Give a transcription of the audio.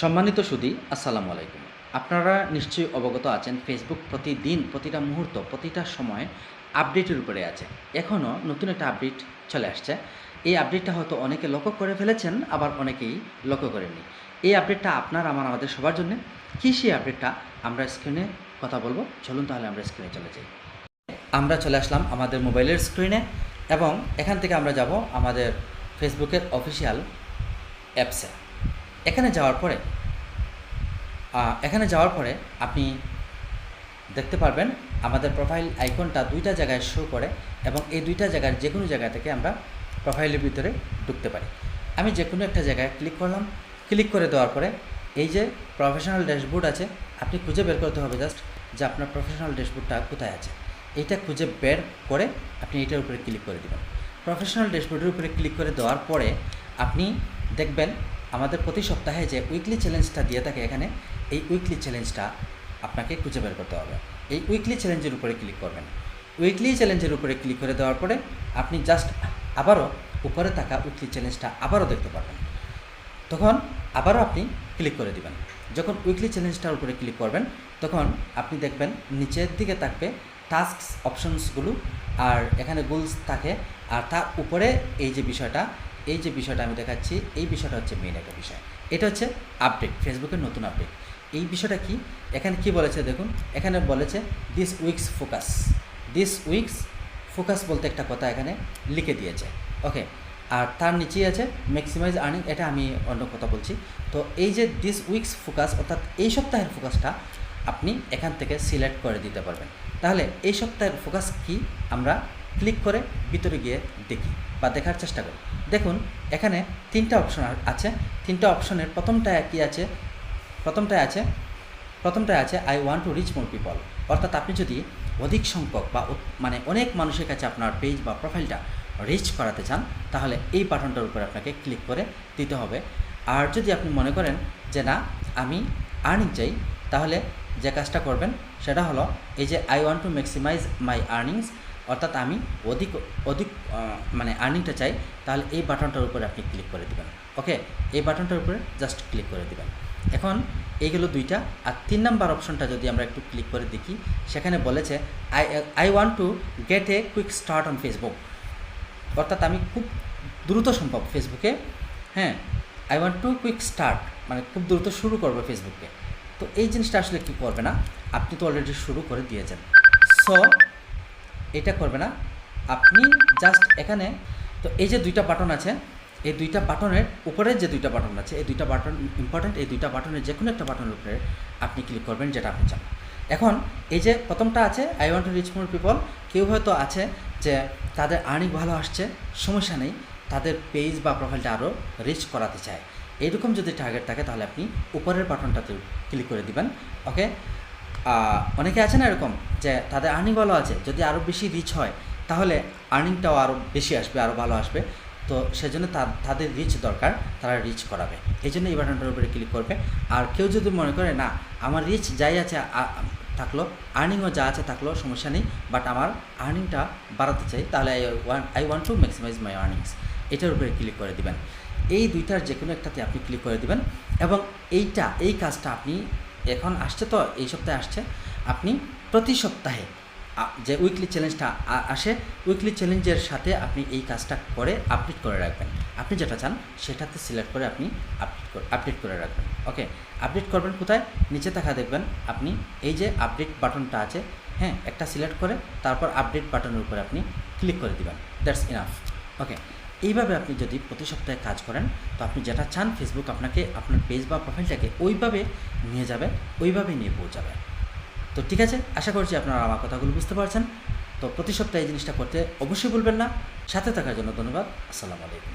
সম্মানিত সুদী, আসসালামু আলাইকুম। আপনারা নিশ্চয়ই অবগত আছেন ফেসবুক প্রতিদিন প্রতিটা মুহূর্ত, প্রতিটা সময় আপডেটের উপরে আছে। এখনও নতুন একটা আপডেট চলে আসছে। এই আপডেটটা হয়তো অনেকে লক্ষ্য করে ফেলেছেন, আবার অনেকেই লক্ষ্য করেননি। এই আপডেটটা আপনার, আমার, আমাদের সবার জন্য। কী সেই আপডেটটা আমরা স্ক্রিনে কথা বলব। চলুন তাহলে আমরা স্ক্রিনে চলে যাই। আমরা চলে আসলাম আমাদের মোবাইলের স্ক্রিনে এবং এখান থেকে আমরা যাব আমাদের ফেসবুকের অফিসিয়াল অ্যাপসে এখানে যাওয়ার পরে এখানে যাওয়ার পরে আপনি দেখতে পারবেন আমাদের প্রোফাইল আইকনটা দুইটা জায়গায় শো করে এবং এই দুইটা জায়গার যে কোনো জায়গা থেকে আমরা প্রোফাইলের ভিতরে ঢুকতে পারি। আমি যে কোনো একটা জায়গায় ক্লিক করলাম। ক্লিক করে দেওয়ার পরে এই যে প্রফেশনাল ড্যাশবোর্ড আছে, আপনি খুঁজে বের করতে হবে জাস্ট যে আপনার প্রফেশনাল ড্যাশবোর্ডটা কোথায় আছে। এইটা খুঁজে বের করে আপনি এটার উপরে ক্লিক করে দেবেন। প্রফেশনাল ড্যাশবোর্ডের উপরে ক্লিক করে দেওয়ার পরে আপনি দেখবেন আমাদের প্রতি সপ্তাহে যে উইকলি চ্যালেঞ্জটা দিয়ে থাকে এখানে, এই উইকলি চ্যালেঞ্জটা আপনাকে খুঁজে বের করতে হবে। এই উইকলি চ্যালেঞ্জের উপরে ক্লিক করবেন। উইকলি চ্যালেঞ্জের উপরে ক্লিক করে দেওয়ার পরে আপনি জাস্ট আবারও উপরে থাকা উইকলি চ্যালেঞ্জটা আবারও দেখতে পারবেন। তখন আবারও আপনি ক্লিক করে দিবেন। যখন উইকলি চ্যালেঞ্জটার উপরে ক্লিক করবেন, তখন আপনি দেখবেন নিচের দিকে থাকবে টাস্ক অপশনসগুলো আর এখানে গোলস থাকে। আর তার উপরে এই যে বিষয়টা এই যে বিষয়টা আমি দেখাচ্ছি, এই বিষয়টা হচ্ছে মেইন একটা বিষয়। এটা হচ্ছে আপডেট ফেসবুকের নতুন আপডেট এই বিষয়টা কি? এখানে কি বলেছে দেখুন, এখানে বলেছে this weeks focus this weeks focus বলতে একটা কথা এখানে লিখে দিয়েছে। ওকে আর তার নিচেই আছে ম্যাক্সিমাইজ আর্নিং এটা আমি অন্য কথা বলছি। তো এই যে দিস উইকস ফোকাস অর্থাৎ এই সপ্তাহের ফোকাসটা আপনি এখান থেকে সিলেক্ট করে দিতে পারবেন। তাহলে এই সপ্তাহের ফোকাস কি? আমরা ক্লিক করে ভিতরে গিয়ে দেখি বা দেখার চেষ্টা করি। দেখুন, এখানে তিনটা অপশন আছে। তিনটা অপশনের প্রথমটায় কি আছে? প্রথমটায় আছে প্রথমটায় আছে I want to reach more people অর্থাৎ আপনি যদি অধিক সংখ্যক বা মানে অনেক মানুষের কাছে আপনার পেজ বা প্রোফাইলটা রিচ করাতে চান, তাহলে এই বাটনটার উপরে আপনাকে ক্লিক করে দিতে হবে। আর যদি আপনি মনে করেন যে, না, আমি আর্নিং চাই, তাহলে যে কাজটা করবেন, সেটা হলো এই যে I want to maximise my earnings অর্থাৎ আমি অধিক অধিক মানে আর্নিংটা চাই, তাহলে এই বাটনটার উপরে আপনি ক্লিক করে দেবেন। ওকে এই বাটনটার উপরে জাস্ট ক্লিক করে দেবেন। এখন এইগুলো দুইটা, আর তিন নাম্বার অপশনটা যদি আমরা একটু ক্লিক করে দেখি, সেখানে বলেছে I I want to get a quick start on Facebook অর্থাৎ আমি খুব দ্রুত সম্ভব ফেসবুকে হ্যাঁ I want to quick start মানে খুব দ্রুত শুরু করব ফেসবুকে তো এই জিনিসটা আসলে কি করবে না? আপনি তো অলরেডি শুরু করে দিয়েছেন। সো এটা করবে না। আপনি জাস্ট এখানে, তো এই যে দুইটা বাটন আছে, এই দুইটা বাটনের উপরে যে দুইটা বাটন আছে, এই দুইটা বাটন ইম্পর্ট্যান্ট এই দুইটা বাটনের যে কোনো একটা বাটনের উপরে আপনি ক্লিক করবেন যেটা আপনি চান। এখন এই যে প্রথমটা আছে I want to reach more people কেউ হয়তো আছে যে তাদের আর্নিং ভালো আসছে, সমস্যা নেই, তাদের পেজ বা প্রোফাইলটা আরও রিচ করাতে চায়। এরকম যদি টার্গেট থাকে তাহলে আপনি উপরের বাটনটাতে ক্লিক করে দিবেন ওকে অনেকে আছে না এরকম যে তাদের আর্নিং ভালো আছে, যদি আরও বেশি রিচ হয়, তাহলে আর্নিংটাও আরও বেশি আসবে আরও ভালো আসবে। তো সেজন্য তাদের রিচ দরকার, তারা রিচ করাবে। এই জন্য এই বাটনটার উপরে ক্লিক করবে। আর কেউ যদি মনে করে, না, আমার রিচ যাই আছে থাকল আর্নিংও যা আছে থাকল, সমস্যা নেই বাট আমার আর্নিংটা বাড়াতে চাই, তাহলে I want I want to maximise my earnings এটার উপরে ক্লিক করে দিবেন। এই দুইটার যে কোনো একটাতে আপনি ক্লিক করে দিবেন। এবং এইটা, এই কাজটা আপনি এখন আসছে তো, এই সপ্তাহে আসছে। আপনি প্রতি সপ্তাহে যে উইকলি চ্যালেঞ্জটা আসে উইকলি চ্যালেঞ্জের সাথে আপনি এই কাজটা করে আপডেট করে রাখবেন। আপনি যেটা চান, সেটাতে সিলেক্ট করে আপনি আপডেট আপডেট করে রাখবেন। ওকে আপডেট করবেন কোথায়? নিচে থাকা দেখবেন, আপনি এই যে আপডেট বাটনটা আছে হ্যাঁ একটা সিলেক্ট করে, তারপর আপডেট বাটনের উপরে আপনি ক্লিক করে দিবেন। দ্যাটস ইনাফ ওকে এইভাবে আপনি যদি প্রতি সপ্তাহে কাজ করেন, তো আপনি যেটা চান ফেসবুক আপনাকে আপনার পেজ বা প্রোফাইলটাকে ওইভাবে নিয়ে যাবে, ওইভাবে নিয়ে পৌঁছাবে। তো ঠিক আছে, আশা করছি আপনারা আমার কথাগুলো বুঝতে পারছেন। তো প্রতি সপ্তাহে এই জিনিসটা করতে অবশ্যই বলবেন না। সাথে থাকার জন্য ধন্যবাদ। আসসালামু আলাইকুম।